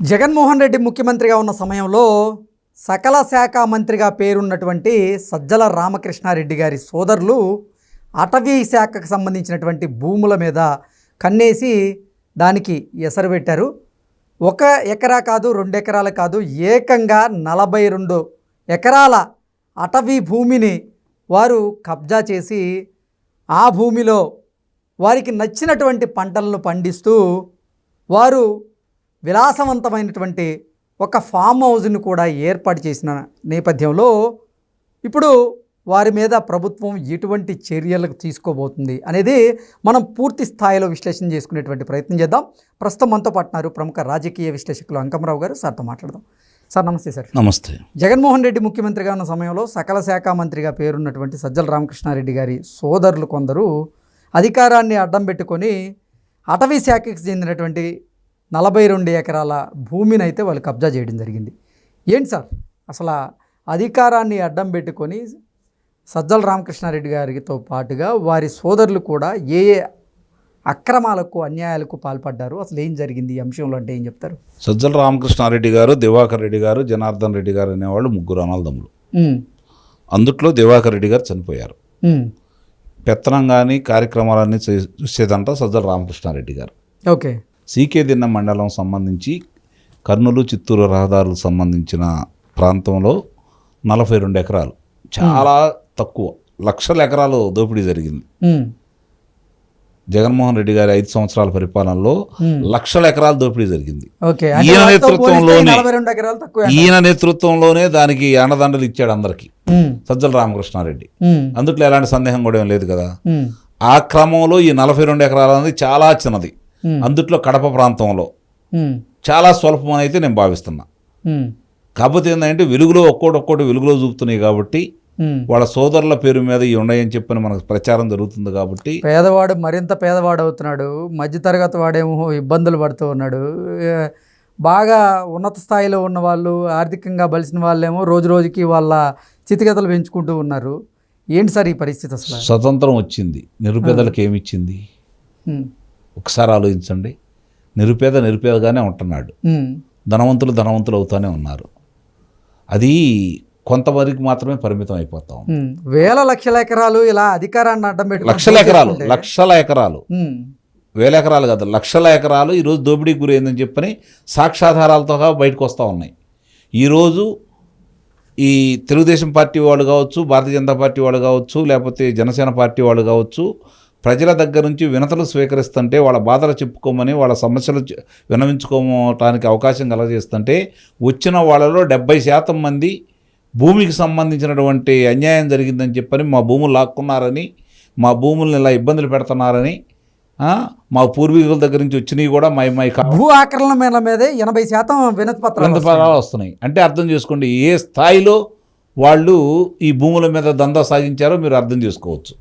జగన్మోహన్ రెడ్డి ముఖ్యమంత్రిగా ఉన్న సమయంలో సకల శాఖ మంత్రిగా పేరున్నటువంటి సజ్జల రామకృష్ణారెడ్డి గారి సోదరులు అటవీ శాఖకు సంబంధించినటువంటి భూముల మీద కన్నేసి దానికి ఎసరు పెట్టారు. ఒక ఎకరా కాదు రెండు ఎకరాలు కాదు ఏకంగా నలభై రెండు ఎకరాల అటవీ భూమిని వారు కబ్జా చేసి ఆ భూమిలో వారికి నచ్చినటువంటి పంటలను పండిస్తూ వారు విలాసవంతమైనటువంటి ఒక ఫామ్ హౌస్ని కూడా ఏర్పాటు చేసిన నేపథ్యంలో ఇప్పుడు వారి మీద ప్రభుత్వం ఎటువంటి చర్యలకు తీసుకోబోతుంది అనేది మనం పూర్తి స్థాయిలో విశ్లేషణ చేసుకునేటువంటి ప్రయత్నం చేద్దాం. ప్రస్తుతం మనతో పాటున్నారు ప్రముఖ రాజకీయ విశ్లేషకులు అంకమరావు గారు. సార్తో మాట్లాడదాం. సార్ నమస్తే సార్. నమస్తే. జగన్మోహన్ రెడ్డి ముఖ్యమంత్రిగా ఉన్న సమయంలో సకల శాఖ మంత్రిగా పేరున్నటువంటి సజ్జల రామకృష్ణారెడ్డి గారి సోదరులు కొందరు అధికారాన్ని అడ్డం పెట్టుకొని అటవీ శాఖకి చెందినటువంటి నలభై రెండు ఎకరాల భూమిని అయితే వాళ్ళు కబ్జా చేయడం జరిగింది. ఏంటి సార్? అసలు అధికారాన్ని అడ్డం పెట్టుకొని సజ్జల రామకృష్ణారెడ్డి గారితో పాటుగా వారి సోదరులు కూడా ఏ ఏ అక్రమాలకు అన్యాయాలకు పాల్పడ్డారు? అసలు ఏం జరిగింది? ఈ అంశంలో అంటే ఏం చెప్తారు? సజ్జల రామకృష్ణారెడ్డి గారు దివాకర్ రెడ్డి గారు జనార్దన్ రెడ్డి గారు అనేవాళ్ళు ముగ్గురు అనాలదమ్ములు అందుట్లో దివాకర్ రెడ్డి గారు చనిపోయారు. పెత్తనం కానీ కార్యక్రమాలన్నీ చే- చూసేదంతా సజ్జల రామకృష్ణారెడ్డి గారు. ఓకే. సీకే దిన్న మండలం సంబంధించి కర్నూలు చిత్తూరు రహదారులకు సంబంధించిన ప్రాంతంలో నలభై రెండు ఎకరాలు. చాలా తక్కువ. లక్షల ఎకరాలు దోపిడీ జరిగింది. జగన్మోహన్ రెడ్డి గారి ఐదు సంవత్సరాల పరిపాలనలో. లక్షల ఎకరాల దోపిడీ జరిగింది. ఈయన నేతృత్వంలోనే- ఈయన నేతృత్వంలోనే దానికి అండదండలు ఇచ్చాడు అందరికి. సజ్జల రామకృష్ణారెడ్డి. అందుట్లో ఎలాంటి సందేహం కూడా ఏం లేదు కదా. ఆ క్రమంలో ఈ నలభై రెండు ఎకరాలు అనేది చాలా చిన్నది. అందుట్లో కడప ప్రాంతంలో. ఉమ్, చాలా స్వల్పం అయితే నేను భావిస్తున్నా. ఉమ్, కాకపోతే ఏంటంటే వెలుగులో ఒక్కోటి ఒక్కోటి వెలుగులో చూపుతున్నాయి కాబట్టి. వాళ్ళ సోదరుల పేరు మీద ఈ ఉన్నాయని చెప్పని మనకు ప్రచారం జరుగుతుంది కాబట్టి పేదవాడు మరింత పేదవాడు అవుతున్నాడు. మధ్యతరగతి వాడేమో ఇబ్బందులు పడుతూ ఉన్నాడు. బాగా ఉన్నత స్థాయిలో ఉన్న వాళ్ళు ఆర్థికంగా బలిసిన వాళ్ళేమో రోజు రోజుకి వాళ్ళ స్థితిగతులు పెంచుకుంటూ ఉన్నారు. ఏంటి సార్ ఈ పరిస్థితి అసలు? స్వతంత్రం వచ్చింది. నిరుపేదలకు ఏమిచ్చింది ఒకసారి ఆలోచించండి. నిరుపేద నిరుపేదగానే ఉంటున్నాడు. ధనవంతులు ధనవంతులు అవుతానే ఉన్నారు. అది కొంతవరకు మాత్రమే పరిమితం అయిపోతాం. వేల లక్షల ఎకరాలు ఇలా అధికారాన్ని అడ్డం పెట్టుకొని లక్షల ఎకరాలు లక్షల ఎకరాలు. వేల ఎకరాలు కాదు లక్షల ఎకరాలు ఈరోజు దోపిడీకి గురైందని చెప్పని సాక్ష్యాధారాలతో బయటకు వస్తూ ఉన్నాయి. ఈరోజు ఈ తెలుగుదేశం పార్టీ వాళ్ళు కావచ్చు భారతీయ జనతా పార్టీ వాళ్ళు కావచ్చు లేకపోతే జనసేన పార్టీ వాళ్ళు కావచ్చు ప్రజల దగ్గర నుంచి వినతలు స్వీకరిస్తుంటే వాళ్ళ బాధలు చెప్పుకోమని వాళ్ళ సమస్యలు విన్నవించుకోవటానికి అవకాశం కలగజేస్తుంటే వచ్చిన వాళ్ళలో డెబ్బై శాతం మంది భూమికి సంబంధించినటువంటి అన్యాయం జరిగిందని చెప్పని మా భూములు లాక్కున్నారని మా భూముల్ని ఇలా ఇబ్బందులు పెడుతున్నారని మా పూర్వీకుల దగ్గర నుంచి వచ్చినవి కూడా మై మై భూ ఆక్రమణ మీదే ఎనభై శాతం వినతి పత్రాలు వస్తున్నాయి. అంటే అర్థం చేసుకోండి ఏ స్థాయిలో వాళ్ళు ఈ భూముల మీద దందా సాగించారో మీరు అర్థం చేసుకోవచ్చు.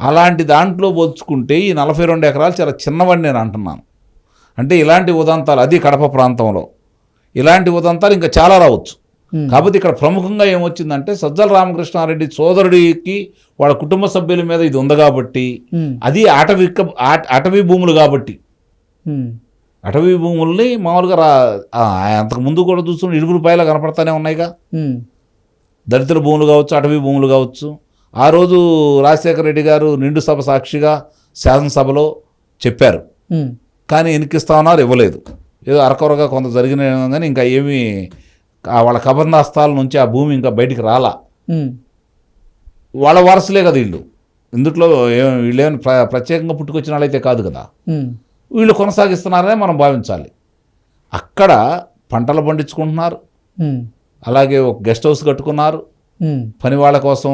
అలాంటి దాంట్లో పోల్చుకుంటే ఈ నలభై రెండు ఎకరాలు చాలా చిన్నవని నేను అంటున్నాను. అంటే ఇలాంటి ఉదంతాలు అది కడప ప్రాంతంలో. ఇలాంటి ఉదంతాలు ఇంకా చాలా రావచ్చు. కాకపోతే ఇక్కడ ప్రముఖంగా ఏమొచ్చిందంటే సజ్జల రామకృష్ణారెడ్డి సోదరుడికి వాళ్ళ కుటుంబ సభ్యుల మీద ఇది ఉంది కాబట్టి అది అటవీ అటవీ భూములు కాబట్టి. అటవీ భూముల్ని మామూలుగా రా అంతకు ముందు కూడా చూస్తున్న ఇడుగురు పాయలు కనపడతానే ఉన్నాయిగా. దళితుల భూములు కావచ్చు అటవీ భూములు కావచ్చు. ఆ రోజు రాజశేఖర రెడ్డి గారు నిండు సభ సాక్షిగా శాసనసభలో చెప్పారు. కానీ ఎన్నికిస్తా ఉన్నారు ఇవ్వలేదు. ఏదో అరకొరగా కొంత జరిగిన కానీ ఇంకా ఏమీ వాళ్ళ కబంధాస్తాల నుంచి ఆ భూమి ఇంకా బయటికి రాలా. వాళ్ళ వారసులే కదా వీళ్ళు. ఇందుట్లో ఏం వీళ్ళేమైనా ప్ర ప్రత్యేకంగా పుట్టుకొచ్చిన వాళ్ళైతే కాదు కదా. వీళ్ళు కొనసాగిస్తున్నారనే మనం భావించాలి. అక్కడ పంటలు పండించుకుంటున్నారు. అలాగే ఒక గెస్ట్ హౌస్ కట్టుకున్నారు. పని వాళ్ళ కోసం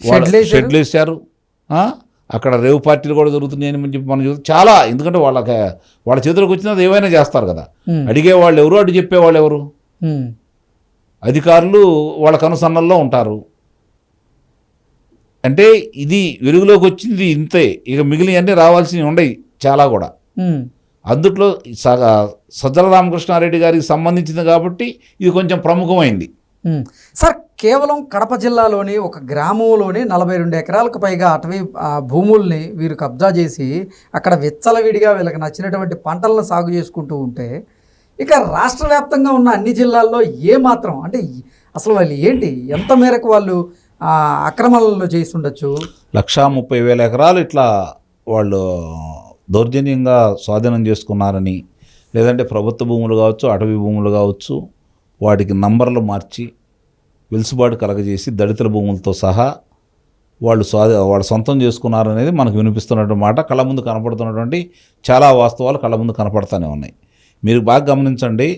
షెడ్లు ఆ? అక్కడ రేవు పార్టీలు కూడా జరుగుతున్నాయని మనం చెప్పి మనం చూస్తే చాలా ఎందుకంటే వాళ్ళకి వాళ్ళ చేతులకు వచ్చినది ఏమైనా చేస్తారు కదా. ఉమ్, అడిగే వాళ్ళు ఎవరు అటు చెప్పేవాళ్ళు ఎవరు? అధికారులు వాళ్ళ కనుసన్నల్లో ఉంటారు. అంటే ఇది వెలుగులోకి వచ్చింది ఇంతే. ఇక మిగిలినవన్నీ రావాల్సినవి ఉండయి చాలా కూడా. అందుట్లో సగ సజ్జల రామకృష్ణారెడ్డి గారికి సంబంధించింది కాబట్టి ఇది కొంచెం ప్రముఖమైంది. సార్ కేవలం కడప జిల్లాలోని ఒక గ్రామంలోని నలభై రెండు ఎకరాలకు పైగా అటవీ భూముల్ని వీరు కబ్జా చేసి అక్కడ విచ్చలవిడిగా వీళ్ళకి నచ్చినటువంటి పంటలను సాగు చేసుకుంటూ ఉంటే ఇక రాష్ట్ర వ్యాప్తంగా ఉన్న అన్ని జిల్లాల్లో ఏ మాత్రం అంటే అసలు వాళ్ళు ఏంటి? ఎంత మేరకు వాళ్ళు ఆ, అక్రమాలలో చేసి ఉండొచ్చు లక్షా ముప్పై వేల ఎకరాలు ఇట్లా వాళ్ళు దౌర్జన్యంగా స్వాధీనం చేసుకున్నారని లేదంటే ప్రభుత్వ భూములు కావచ్చు అటవీ భూములు కావచ్చు వాటికి నంబర్లు మార్చి వెలుసుబాటు కలగజేసి దళితుల భూములతో సహా వాళ్ళు స్వాధీ వాళ్ళు సొంతం చేసుకున్నారనేది మనకు వినిపిస్తున్నటువంటి మాట. కళ్ళ ముందు కనపడుతున్నటువంటి చాలా వాస్తవాలు కళ్ళ ముందు కనపడుతూనే ఉన్నాయి. మీరు బాగా గమనించండి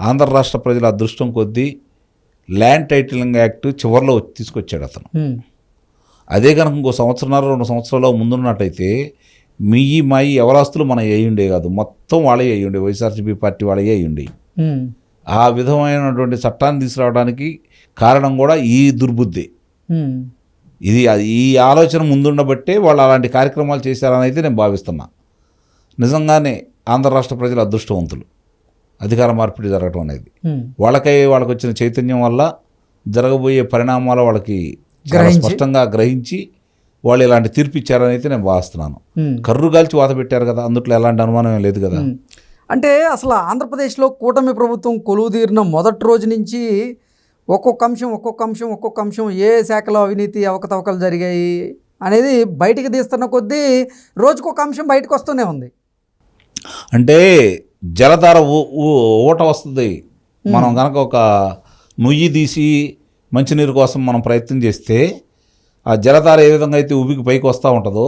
ఆంధ్ర రాష్ట్ర ప్రజల అదృష్టం కొద్దీ ల్యాండ్ టైటిలింగ్ యాక్ట్ చివరిలో తీసుకొచ్చాడు అతను. అదే కనుక ఇంకో సంవత్సరంన్నర రెండు సంవత్సరాల ముందున్నట్టయితే మీ మాయి ఎవరాస్తులు మన అయ్యుండే కాదు. మొత్తం వాళ్ళే అయ్యుండే వైఎస్ఆర్సీపీ పార్టీ వాళ్ళే అయ్యుండే. ఆ విధమైనటువంటి చట్టాన్ని తీసుకురావడానికి కారణం కూడా ఈ దుర్బుద్ధి ఇది ఈ ఆలోచన ముందుండబట్టే వాళ్ళు అలాంటి కార్యక్రమాలు చేశారని అయితే నేను భావిస్తున్నా నిజంగానే ఆంధ్ర రాష్ట్ర ప్రజలు అదృష్టవంతులు అధికార మార్పిడి జరగటం అనేది. వాళ్ళకై వాళ్ళకి వచ్చిన చైతన్యం వల్ల జరగబోయే పరిణామాలు వాళ్ళకి. స్పష్టంగా గ్రహించి వాళ్ళు ఇలాంటి తీర్పు ఇచ్చారని అయితే నేను భావిస్తున్నాను. కర్రు గాల్చి వాత పెట్టారు కదా అందుట్లో ఎలాంటి అనుమానం లేదు కదా. అంటే అసలు ఆంధ్రప్రదేశ్లో కూటమి ప్రభుత్వం కొలువుదీరిన మొదటి రోజు నుంచి ఒక్కొక్క అంశం ఒక్కొక్క అంశం ఒక్కొక్క అంశం ఏ శాఖలో అవినీతి అవకతవకలు జరిగాయి అనేది బయటికి తీస్తున్న కొద్దీ రోజుకొక అంశం బయటకు వస్తూనే ఉంది అంటే జలధార ఊట వస్తుంది మనం కనుక ఒక నుయ్యి తీసి మంచినీరు కోసం మనం ప్రయత్నం చేస్తే ఆ జలధార ఏ విధంగా అయితే ఉబికి పైకి వస్తూ ఉంటుందో.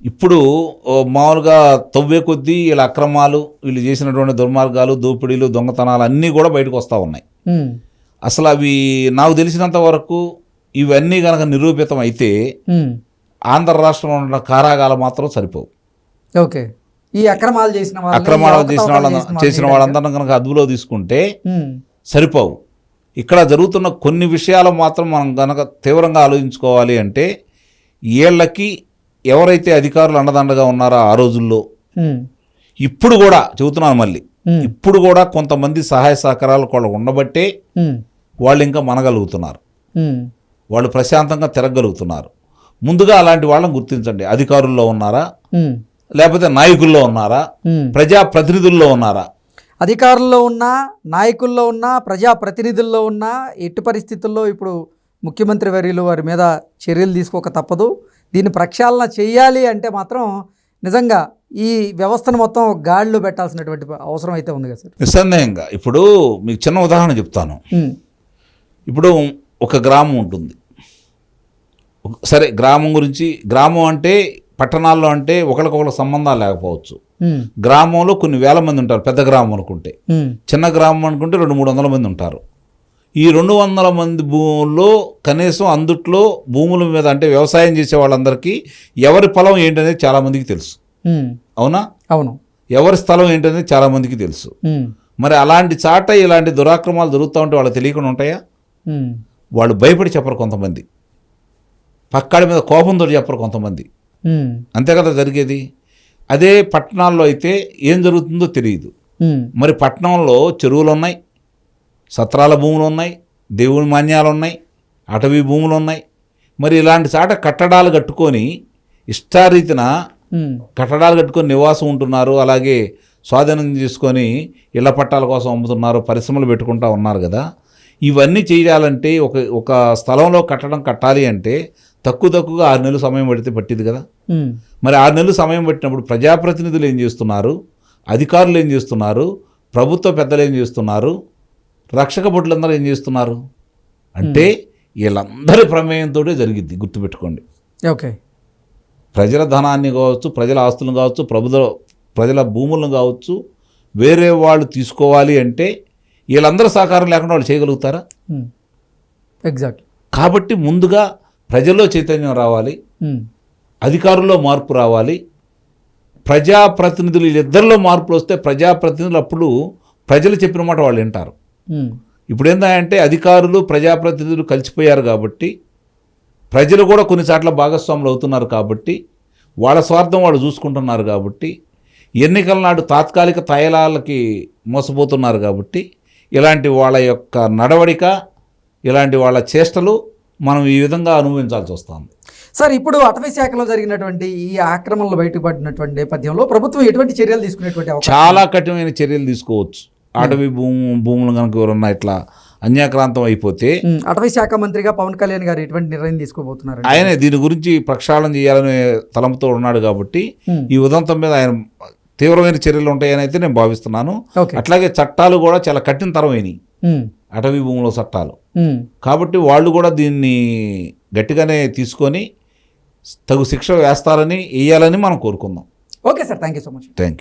ఇప్పుడు మామూలుగా తవ్వే కొద్దీ వీళ్ళ అక్రమాలు వీళ్ళు చేసినటువంటి దుర్మార్గాలు దోపిడీలు దొంగతనాలు అన్నీ కూడా బయటకు వస్తూ ఉన్నాయి. అసలు అవి నాకు తెలిసినంత వరకు ఇవన్నీ కనుక నిరూపితం అయితే. ఆంధ్ర రాష్ట్రంలో ఉన్న కారాగాలు మాత్రం సరిపోవు ఓకే ఈ అక్రమాలు చేసిన అక్రమాలు చేసిన వాళ్ళ చేసిన వాళ్ళందరినీ కనుక అదుపులో తీసుకుంటే. సరిపోవు ఇక్కడ జరుగుతున్న కొన్ని విషయాలు మాత్రం మనం కనుక తీవ్రంగా ఆలోచించుకోవాలి అంటే వీళ్ళకి ఎవరైతే అధికారులు అండదండగా ఉన్నారో ఆ రోజుల్లో. ఇప్పుడు కూడా చెబుతున్నాను మళ్ళీ. ఇప్పుడు కూడా కొంతమంది సహాయ సహకారాలు వాళ్ళు ఉండబట్టే. వాళ్ళు ఇంకా మనగలుగుతున్నారు. వాళ్ళు ప్రశాంతంగా తిరగలుగుతున్నారు. ముందుగా అలాంటి వాళ్ళని గుర్తించండి. అధికారుల్లో ఉన్నారా. లేకపోతే నాయకుల్లో ఉన్నారా. ప్రజా ప్రతినిధుల్లో ఉన్నారా? అధికారుల్లో ఉన్న నాయకుల్లో ఉన్న ప్రజాప్రతినిధుల్లో ఉన్న ఎట్టి పరిస్థితుల్లో ఇప్పుడు ముఖ్యమంత్రి వర్యులు వారి మీద చర్యలు తీసుకోక తప్పదు. దీన్ని ప్రక్షాళన చేయాలి అంటే మాత్రం నిజంగా ఈ వ్యవస్థను మొత్తం గాడిలో పెట్టాల్సినటువంటి అవసరం అయితే ఉంది కదా సార్. నిస్సందేహంగా. ఇప్పుడు మీకు చిన్న ఉదాహరణ చెప్తాను. ఇప్పుడు ఒక గ్రామం ఉంటుంది. సరే గ్రామం గురించి గ్రామం అంటే పట్టణాల్లో అంటే ఒకరికొకరు సంబంధాలు లేకపోవచ్చు. గ్రామంలో కొన్ని వేల మంది ఉంటారు పెద్ద గ్రామం అనుకుంటే. చిన్న గ్రామం అనుకుంటే రెండు మూడు వందల మంది ఉంటారు. ఈ రెండు వందల మంది భూముల్లో కనీసం అందుట్లో భూముల మీద అంటే వ్యవసాయం చేసే వాళ్ళందరికీ ఎవరి పొలం ఏంటనేది చాలామందికి తెలుసు. అవునా? అవును. ఎవరి స్థలం ఏంటనేది చాలామందికి తెలుసు. మరి అలాంటి చాట ఇలాంటి దురాక్రమాలు జరుగుతూ ఉంటే వాళ్ళకి తెలియకుండా ఉంటాయా? వాళ్ళు భయపడి చెప్పరు కొంతమంది. పక్కాడి మీద కోపంతో చెప్పరు కొంతమంది. ఉమ్, అంతే కదా జరిగేది? అదే పట్టణాల్లో అయితే ఏం జరుగుతుందో తెలియదు. ఉమ్, మరి పట్టణంలో చెరువులు ఉన్నాయి సత్రాల భూములు ఉన్నాయి దేవుని మాన్యాలు ఉన్నాయి అటవీ భూములు ఉన్నాయి. మరి ఇలాంటి చాట కట్టడాలు కట్టుకొని ఇష్టారీతిన కట్టడాలు కట్టుకొని నివాసం ఉంటున్నారు. అలాగే స్వాధీనం చేసుకొని ఇళ్ళ పట్టాల కోసం అమ్ముతున్నారు పరిశ్రమలు పెట్టుకుంటా ఉన్నారు కదా. ఇవన్నీ చేయాలంటే ఒక ఒక స్థలంలో కట్టడం కట్టాలి అంటే తక్కువ తక్కువగా ఆరు నెలలు సమయం పడితే పట్టింది కదా. మరి ఆరు నెలలు సమయం పట్టినప్పుడు ప్రజాప్రతినిధులు ఏం చేస్తున్నారు? అధికారులు ఏం చేస్తున్నారు? ప్రభుత్వ పెద్దలు ఏం చేస్తున్నారు? రక్షక భటులందరూ ఏం చేస్తున్నారు? అంటే వీళ్ళందరి ప్రమేయంతో జరిగిద్ది గుర్తుపెట్టుకోండి. ఓకే. ప్రజల ధనాన్ని కావచ్చు ప్రజల ఆస్తులను కావచ్చు ప్రభుత్వ ప్రజల భూములను కావచ్చు వేరే వాళ్ళు తీసుకోవాలి అంటే వీళ్ళందరూ సహకారం లేకుండా వాళ్ళు చేయగలుగుతారా? ఎగ్జాక్ట్ కాబట్టి ముందుగా ప్రజల్లో చైతన్యం రావాలి. ఉమ్, అధికారుల్లో మార్పు రావాలి. ప్రజాప్రతినిధులు వీళ్ళిద్దరిలో మార్పులు వస్తే ప్రజాప్రతినిధులు అప్పుడు ప్రజలు చెప్పిన మాట వాళ్ళు వింటారు. ఉమ్, ఇప్పుడు ఏంటంటే అధికారులు ప్రజాప్రతినిధులు కలిసిపోయారు కాబట్టి ప్రజలు కూడా కొన్ని చోట్ల భాగస్వాములు అవుతున్నారు కాబట్టి వాళ్ళ స్వార్థం వాళ్ళు చూసుకుంటున్నారు కాబట్టి ఎన్నికల నాడు తాత్కాలిక తైలాలకి మోసపోతున్నారు కాబట్టి ఇలాంటి వాళ్ళ యొక్క నడవడిక ఇలాంటి వాళ్ళ చేష్టలు మనం ఈ విధంగా అనుభవించాల్సి వస్తుంది. సార్ ఇప్పుడు అటవీ శాఖలో జరిగినటువంటి ఈ ఆక్రమణలు బయటపడినటువంటి నేపథ్యంలో ప్రభుత్వం ఎటువంటి చర్యలు తీసుకునేటువంటి చాలా కఠినమైన చర్యలు తీసుకోవచ్చు. అటవీ భూము భూములు కనుక ఎవరన్నా ఇట్లా అన్యాక్రాంతం అయిపోతే అటవీ శాఖ మంత్రిగా పవన్ కళ్యాణ్ గారు ఎటువంటి నిర్ణయం తీసుకోబోతున్నారు ఆయనే దీని గురించి ప్రక్షాళన చేయాలనే తలంపుతో ఉన్నాడు కాబట్టి ఈ ఉదంతం మీద ఆయన తీవ్రమైన చర్యలు ఉంటాయని అయితే నేను భావిస్తున్నాను. అట్లాగే చట్టాలు కూడా చాలా కఠినతరమైనవి ఉమ్, అటవీ భూముల చట్టాలు. కాబట్టి వాళ్ళు కూడా దీన్ని గట్టిగానే తీసుకొని తగు శిక్ష వేస్తారని వేయాలని మనం కోరుకుందాం. Okay sir. Thank you so much. Thank you